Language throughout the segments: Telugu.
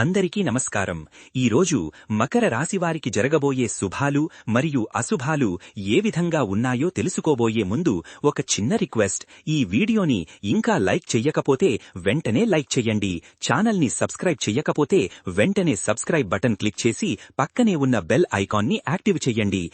అందరికీ నమస్కారం. ఈరోజు మకర రాశివారికి జరగబోయే శుభాలు మరియు అశుభాలు ఏ విధంగా ఉన్నాయో తెలుసుకోబోయే ముందు ఒక చిన్న రిక్వెస్ట్. ఈ వీడియోని ఇంకా లైక్ చెయ్యకపోతే వెంటనే లైక్ చెయ్యండి. ఛానల్ని సబ్స్క్రైబ్ చెయ్యకపోతే వెంటనే సబ్స్క్రైబ్ బటన్ క్లిక్ చేసి పక్కనే ఉన్న బెల్ ఐకాన్ని యాక్టివ్ చెయ్యండి.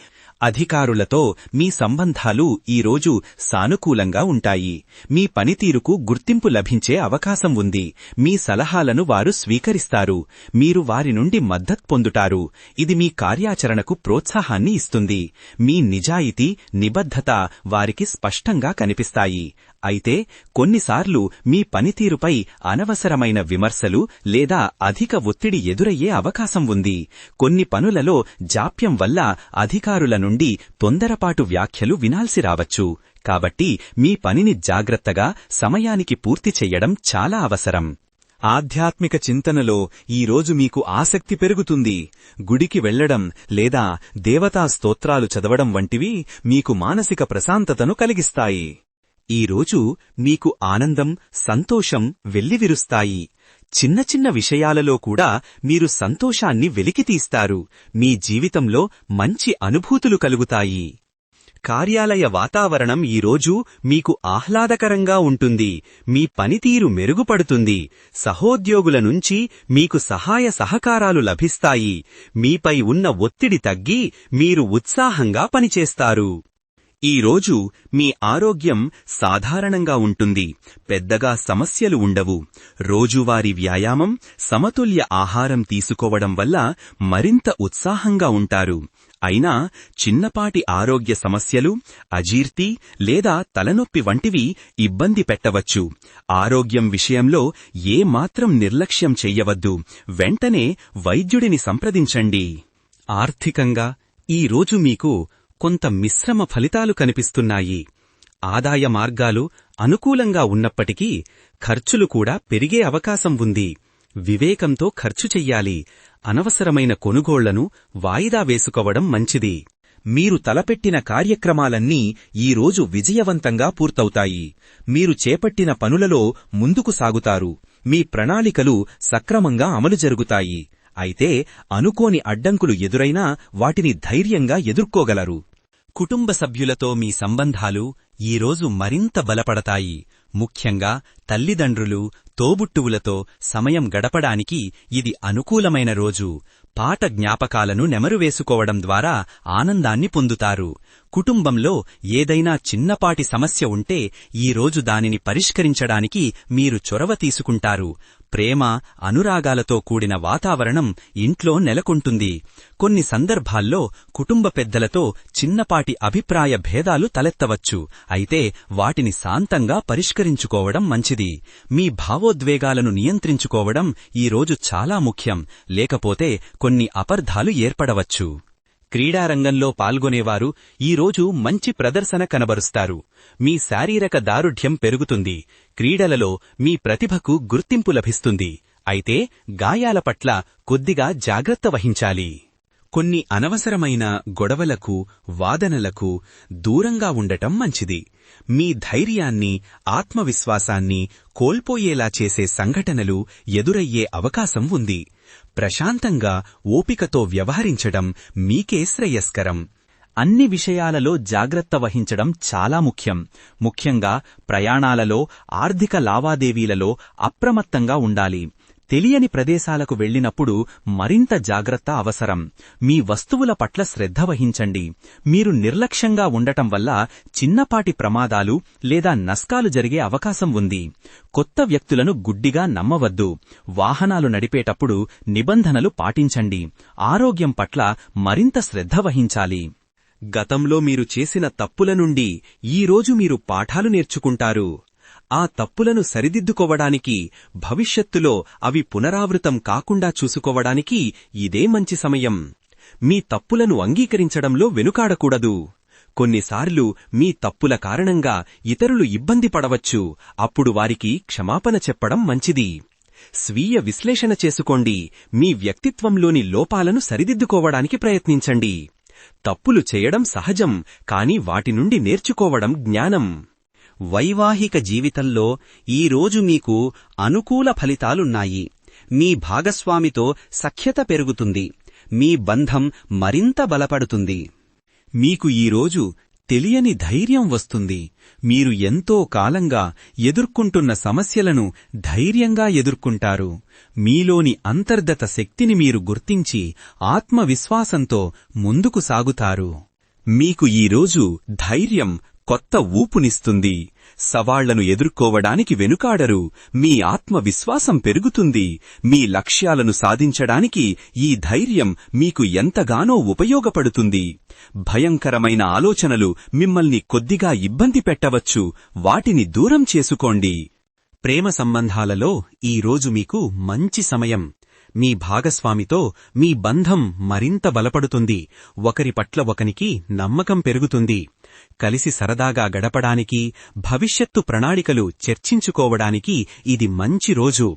అధికారులతో మీ సంబంధాలు ఈరోజు సానుకూలంగా ఉంటాయి. మీ పనితీరుకు గుర్తింపు లభించే అవకాశం ఉంది. మీ సలహాలను వారు స్వీకరిస్తారు. మీరు వారి నుండి మద్దతు పొందుటారు ఇది మీ కార్యాచరణకు ప్రోత్సాహాన్ని ఇస్తుంది. మీ నిజాయితీ నిబద్ధత వారికి స్పష్టంగా కనిపిస్తాయి. అయితే కొన్నిసార్లు మీ పనితీరుపై అనవసరమైన విమర్శలు లేదా అధిక ఒత్తిడి ఎదురయ్యే అవకాశం ఉంది. కొన్ని పనులలో జాప్యం వల్ల అధికారుల నుండి తొందరపాటు వ్యాఖ్యలు వినాల్సి రావచ్చు. కాబట్టి మీ పనిని జాగ్రత్తగా సమయానికి పూర్తి చెయ్యడం చాలా అవసరం. ఆధ్యాత్మిక చింతనలో ఈరోజు మీకు ఆసక్తి పెరుగుతుంది. గుడికి వెళ్ళడం లేదా దేవతా స్తోత్రాలు చదవడం వంటివి మీకు మానసిక ప్రశాంతతను కలిగిస్తాయి. ఈరోజు మీకు ఆనందం సంతోషం వెల్లివిరుస్తాయి. చిన్న చిన్న విషయాలలో కూడా మీరు సంతోషాన్ని వెలికితీస్తారు. మీ జీవితంలో మంచి అనుభూతులు కలుగుతాయి. కార్యాలయ వాతావరణం ఈరోజు మీకు ఆహ్లాదకరంగా ఉంటుంది. మీ పనితీరు మెరుగుపడుతుంది. సహోద్యోగుల నుంచి మీకు సహాయ సహకారాలు లభిస్తాయి. మీపై ఉన్న ఒత్తిడి తగ్గి మీరు ఉత్సాహంగా పనిచేస్తారు. ఈరోజు మీ ఆరోగ్యం సాధారణంగా ఉంటుంది. పెద్దగా సమస్యలు ఉండవు. రోజువారీ వ్యాయామం సమతుల్య ఆహారం తీసుకోవడం వల్ల మరింత ఉత్సాహంగా ఉంటారు. అయినా చిన్నపాటి ఆరోగ్య సమస్యలు అజీర్తి లేదా తలనొప్పి వంటివి ఇబ్బంది పెట్టవచ్చు. ఆరోగ్యం విషయంలో ఏమాత్రం నిర్లక్ష్యం చెయ్యవద్దు. వెంటనే వైద్యుడిని సంప్రదించండి. ఆర్థికంగా ఈరోజు మీకు కొంత మిశ్రమ ఫలితాలు కనిపిస్తున్నాయి. ఆదాయ మార్గాలు అనుకూలంగా ఉన్నప్పటికీ ఖర్చులు కూడా పెరిగే అవకాశం ఉంది. వివేకంతో ఖర్చు చెయ్యాలి. అనవసరమైన కొనుగోళ్ళను వాయిదా వేసుకోవడం మంచిది. మీరు తలపెట్టిన కార్యక్రమాలన్నీ ఈరోజు విజయవంతంగా పూర్తవుతాయి. మీరు చేపట్టిన పనులలో ముందుకు సాగుతారు. మీ ప్రణాళికలు సక్రమంగా అమలు జరుగుతాయి. అయితే అనుకోని అడ్డంకులు ఎదురైనా వాటిని ధైర్యంగా ఎదుర్కోగలరు. కుటుంబ సభ్యులతో మీ సంబంధాలు ఈరోజు మరింత బలపడతాయి. ముఖ్యంగా తల్లిదండ్రులు తోబుట్టువులతో సమయం గడపడానికి ఇది అనుకూలమైన రోజు. పాట జ్ఞాపకాలను నెమరువేసుకోవడం ద్వారా ఆనందాన్ని పొందుతారు. కుటుంబంలో ఏదైనా చిన్నపాటి సమస్య ఉంటే ఈరోజు దానిని పరిష్కరించడానికి మీరు చొరవ తీసుకుంటారు. ప్రేమ అనురాగాలతో కూడిన వాతావరణం ఇంట్లో నెలకొంటుంది. కొన్ని సందర్భాల్లో కుటుంబ పెద్దలతో చిన్నపాటి అభిప్రాయ భేదాలు తలెత్తవచ్చు. అయితే వాటిని శాంతంగా పరిష్కరించుకోవడం మంచిది. మీ భావోద్వేగాలను నియంత్రించుకోవడం ఈరోజు చాలా ముఖ్యం. లేకపోతే కొన్ని అపర్ధాలు ఏర్పడవచ్చు. క్రీడారంగంలో పాల్గొనేవారు ఈరోజు మంచి ప్రదర్శన కనబరుస్తారు. మీ శారీరక దారుఢ్యం పెరుగుతుంది. క్రీడలలో మీ ప్రతిభకు గుర్తింపు లభిస్తుంది. అయితే గాయాల పట్ల కొద్దిగా జాగ్రత్త వహించాలి. కొన్ని అనవసరమైన గొడవలకు వాదనలకు దూరంగా ఉండటం మంచిది. మీ ధైర్యాన్ని ఆత్మవిశ్వాసాన్ని కోల్పోయేలా చేసే సంఘటనలు ఎదురయ్యే అవకాశం ఉంది. ప్రశాంతంగా ఓపికతో వ్యవహరించడం మీకే శ్రేయస్కరం. అన్ని విషయాలలో జాగ్రత్త వహించడం చాలా ముఖ్యం. ముఖ్యంగా ప్రయాణాలలో ఆర్థిక లావాదేవీలలో అప్రమత్తంగా ఉండాలి. తెలియని ప్రదేశాలకు వెళ్ళినప్పుడు మరింత జాగ్రత్త అవసరం. మీ వస్తువుల పట్ల శ్రద్ధ వహించండి. మీరు నిర్లక్ష్యంగా ఉండటం వల్ల చిన్నపాటి ప్రమాదాలు లేదా నష్టాలు జరిగే అవకాశం ఉంది. కొత్త వ్యక్తులను గుడ్డిగా నమ్మవద్దు. వాహనాలు నడిపేటప్పుడు నిబంధనలు పాటించండి. ఆరోగ్యం పట్ల మరింత శ్రద్ధ వహించాలి. గతంలో మీరు చేసిన తప్పుల నుండి ఈరోజు మీరు పాఠాలు నేర్చుకుంటారు. ఆ తప్పులను సరిదిద్దుకోవడానికి భవిష్యత్తులో అవి పునరావృతం కాకుండా చూసుకోవడానికి ఇదే మంచి సమయం. మీ తప్పులను అంగీకరించడంలో వెనుకాడకూడదు. కొన్నిసార్లు మీ తప్పుల కారణంగా ఇతరులు ఇబ్బంది పడవచ్చు. అప్పుడు వారికి క్షమాపణ చెప్పడం మంచిది. స్వీయ విశ్లేషణ చేసుకోండి. మీ వ్యక్తిత్వంలోని లోపాలను సరిదిద్దుకోవడానికి ప్రయత్నించండి. తప్పులు చేయడం సహజం కాని వాటి నుండి నేర్చుకోవడం జ్ఞానం. వైవాహిక జీవితంలో ఈరోజు మీకు అనుకూల ఫలితాలున్నాయి. మీ భాగస్వామితో సఖ్యత పెరుగుతుంది. మీ బంధం మరింత బలపడుతుంది. మీకు ఈరోజు తెలియని ధైర్యం వస్తుంది. మీరు ఎంతో కాలంగా ఎదుర్కొంటున్న సమస్యలను ధైర్యంగా ఎదుర్కొంటారు. మీలోని అంతర్గత శక్తిని మీరు గుర్తించి ఆత్మవిశ్వాసంతో ముందుకు సాగుతారు. మీకు ఈరోజు ధైర్యం కొత్త ఊపునిస్తుంది. సవాళ్ళను ఎదుర్కోవడానికి వెనుకాడరు. మీ ఆత్మవిశ్వాసం పెరుగుతుంది. మీ లక్ష్యాలను సాధించడానికి ఈ ధైర్యం మీకు ఎంతగానో ఉపయోగపడుతుంది. భయంకరమైన ఆలోచనలు మిమ్మల్ని కొద్దిగా ఇబ్బంది పెట్టవచ్చు. వాటిని దూరం చేసుకోండి. ప్రేమ సంబంధాలలో ఈ రోజు మీకు మంచి సమయం. మీ భాగస్వామితో మీ బంధం మరింత బలపడుతుంది. ఒకరి పట్ల ఒకనికి నమ్మకం పెరుగుతుంది. కలిసి సరదాగా గడపడానికి భవిష్యత్తు ప్రణాళికలు చర్చించుకోవడానికి ఇది మంచి రోజు.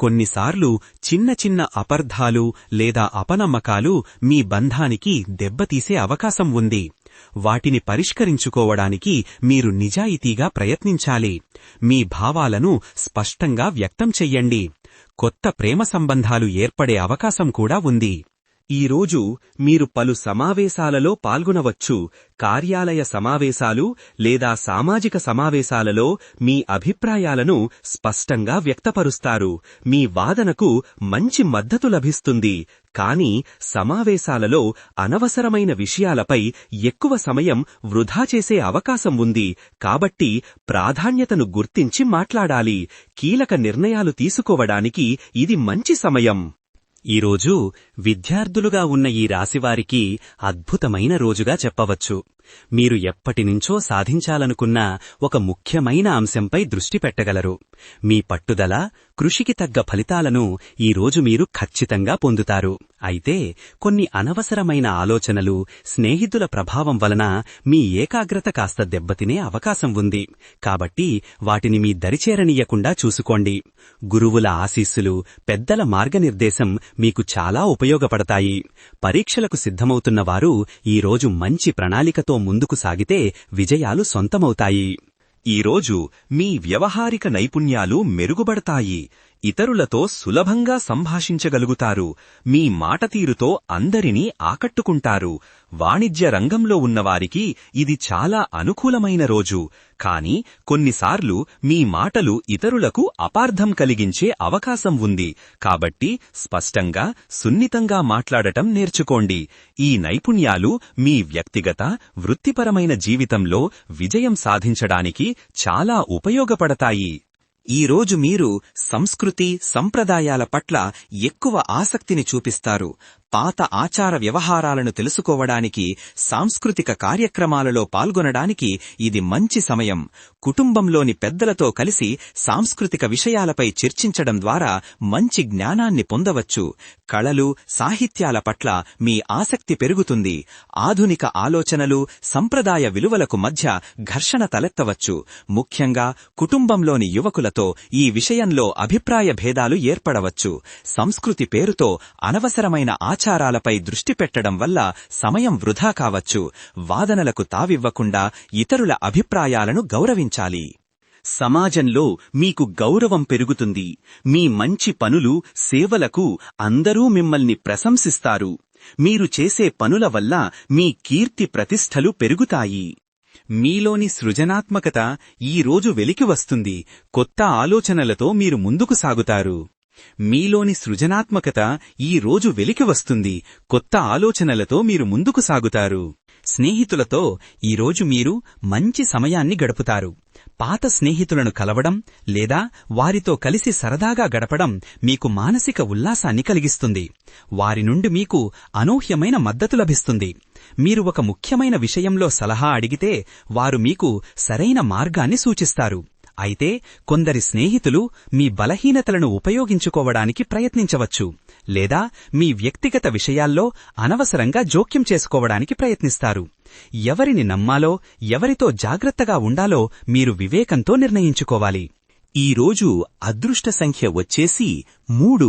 కొన్నిసార్లు చిన్న చిన్న అపర్ధాలు లేదా అపనమ్మకాలు మీ బంధానికి దెబ్బతీసే అవకాశం ఉంది. వాటిని పరిష్కరించుకోవడానికి మీరు నిజాయితీగా ప్రయత్నించాలి. మీ భావాలను స్పష్టంగా వ్యక్తం చెయ్యండి. కొత్త ప్రేమ సంబంధాలు ఏర్పడే అవకాశం కూడా ఉంది. ఈరోజు మీరు పలు సమావేశాలలో పాల్గొనవచ్చు. కార్యాలయ సమావేశాలు లేదా సామాజిక సమావేశాలలో మీ అభిప్రాయాలను స్పష్టంగా వ్యక్తపరుస్తారు. మీ వాదనకు మంచి మద్దతు లభిస్తుంది. కానీ సమావేశాలలో అనవసరమైన విషయాలపై ఎక్కువ సమయం వృధా చేసే అవకాశం ఉంది. కాబట్టి ప్రాధాన్యతను గుర్తించి మాట్లాడాలి. కీలక నిర్ణయాలు తీసుకోవడానికి ఇది మంచి సమయం. ఈరోజు విద్యార్థులుగా ఉన్న ఈ రాశివారికి అద్భుతమైన రోజుగా చెప్పవచ్చు. మీరు ఎప్పటినుంచో సాధించాలనుకున్న ఒక ముఖ్యమైన అంశంపై దృష్టి పెట్టగలరు. మీ పట్టుదల కృషికి తగ్గ ఫలితాలను ఈరోజు మీరు ఖచ్చితంగా పొందుతారు. అయితే కొన్ని అనవసరమైన ఆలోచనలు స్నేహితుల ప్రభావం వలన మీ ఏకాగ్రత కాస్త దెబ్బతినే అవకాశం ఉంది. కాబట్టి వాటిని మీ దరిచేరనీయకుండా చూసుకోండి. గురువుల ఆశీస్సులు పెద్దల మార్గనిర్దేశం మీకు చాలా ఉపయోగపడతాయి. పరీక్షలకు సిద్ధమవుతున్న వారు ఈరోజు మంచి ప్రణాళికతో ముందుకు సాగితే విజయాలు సొంతమవుతాయి. ఈరోజు మీ వ్యవహారిక నైపుణ్యాలు మెరుగుబడతాయి ఇతరులతో సులభంగా సంభాషించగలుగుతారు. మీ మాటతీరుతో అందరినీ ఆకట్టుకుంటారు. వాణిజ్య రంగంలో ఉన్నవారికి ఇది చాలా అనుకూలమైన రోజు. కాని కొన్నిసార్లు మీ మాటలు ఇతరులకు అపార్థం కలిగించే అవకాశం ఉంది. కాబట్టి స్పష్టంగా సున్నితంగా మాట్లాడటం నేర్చుకోండి. ఈ నైపుణ్యాలు మీ వ్యక్తిగత వృత్తిపరమైన జీవితంలో విజయం సాధించడానికి చాలా ఉపయోగపడతాయి. ఈ రోజు మీరు సంస్కృతి సంప్రదాయాల పట్ల ఎక్కువ ఆసక్తిని చూపిస్తారు. పాత ఆచార వ్యవహారాలను తెలుసుకోవడానికి సాంస్కృతిక కార్యక్రమాలలో పాల్గొనడానికి ఇది మంచి సమయం. కుటుంబంలోని పెద్దలతో కలిసి సాంస్కృతిక విషయాలపై చర్చించడం ద్వారా మంచి జ్ఞానాన్ని పొందవచ్చు. కళలు సాహిత్యాల పట్ల మీ ఆసక్తి పెరుగుతుంది. ఆధునిక ఆలోచనలు సంప్రదాయ విలువలకు మధ్య ఘర్షణ తలెత్తవచ్చు. ముఖ్యంగా కుటుంబంలోని యువకులతో ఈ విషయంలో అభిప్రాయ భేదాలు ఏర్పడవచ్చు. సంస్కృతి పేరుతో అనవసరమైన ఆచారాలపై దృష్టి పెట్టడం వల్ల సమయం వృధా కావచ్చు. వాదనలకు తావివ్వకుండా ఇతరుల అభిప్రాయాలను గౌరవించాలి. సమాజంలో మీకు గౌరవం పెరుగుతుంది. మీ మంచి పనులు సేవలకు అందరూ మిమ్మల్ని ప్రశంసిస్తారు. మీరు చేసే పనుల వల్ల మీ కీర్తి ప్రతిష్టలు పెరుగుతాయి. మీలోని సృజనాత్మకత ఈ రోజు వెలికి వస్తుంది. కొత్త ఆలోచనలతో మీరు ముందుకు సాగుతారు. మీలోని సృజనాత్మకత ఈ రోజు వెలికి వస్తుంది. కొత్త ఆలోచనలతో మీరు ముందుకు సాగుతారు. స్నేహితులతో ఈరోజు మీరు మంచి సమయాన్ని గడుపుతారు. పాత స్నేహితులను కలవడం లేదా వారితో కలిసి సరదాగా గడపడం మీకు మానసిక ఉల్లాసాన్ని కలిగిస్తుంది. వారి నుండి మీకు అనూహ్యమైన మద్దతు లభిస్తుంది. మీరు ఒక ముఖ్యమైన విషయంలో సలహా అడిగితే వారు మీకు సరైన మార్గాన్ని సూచిస్తారు. అయితే కొందరి స్నేహితులు మీ బలహీనతలను ఉపయోగించుకోవడానికి ప్రయత్నించవచ్చు లేదా మీ వ్యక్తిగత విషయాల్లో అనవసరంగా జోక్యం చేసుకోవడానికి ప్రయత్నిస్తారు. ఎవరిని నమ్మాలో ఎవరితో జాగ్రత్తగా ఉండాలో మీరు వివేకంతో నిర్ణయించుకోవాలి. ఈరోజు అదృష్ట సంఖ్య వచ్చేసి మూడు